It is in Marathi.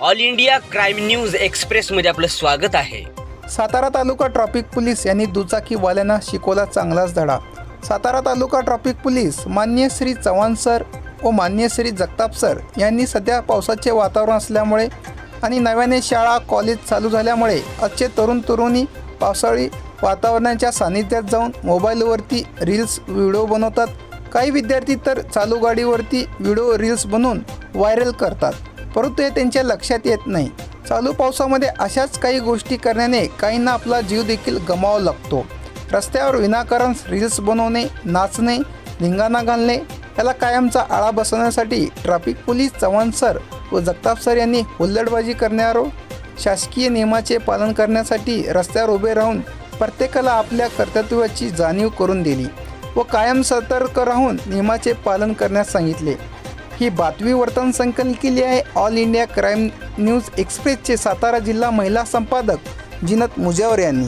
ऑल इंडिया क्राईम न्यूज एक्सप्रेसमध्ये आपलं स्वागत आहे. सातारा तालुका ट्रॅफिक पोलीस यांनी दुचाकीवाल्यांना शिकवला चांगलाच धडा. सातारा तालुका ट्रॅफिक पोलीस मान्य श्री चव्हाण सर व मान्य श्री जगताप सर यांनी सध्या पावसाचे वातावरण असल्यामुळे आणि नव्याने शाळा कॉलेज चालू झाल्यामुळे आजचे तरुण तरुणी पावसाळी वातावरणाच्या सानिध्यात जाऊन मोबाईलवरती रील्स व्हिडिओ बनवतात. काही विद्यार्थी तर चालू गाडीवरती व्हिडिओ रील्स बनवून व्हायरल करतात. परंतु हे त्यांच्या लक्षात येत नाही. चालू पावसामध्ये अशाच काही गोष्टी करण्याने काहींना आपला जीव देखील गमावा लागतो. रस्त्यावर विनाकारण रील्स बनवणे नाचणे धिंगाणा घालणे याला कायमचा आळा बसवण्यासाठी ट्रॅफिक पोलीस चव्हाण सर व जगताप सर यांनी हुल्लडबाजी करण्यावर शासकीय नियमाचे पालन करण्यासाठी रस्त्यावर उभे राहून प्रत्येकाला आपल्या कर्तृत्वाची जाणीव करून दिली व कायम सतर्क राहून नियमाचे पालन करण्यास सांगितले. ही बातमी वर्तन संकलित केली आहे. ऑल इंडिया क्राईम न्यूज एक्सप्रेसचे सातारा जिल्हा महिला संपादक जिनत मुजावर यांनी.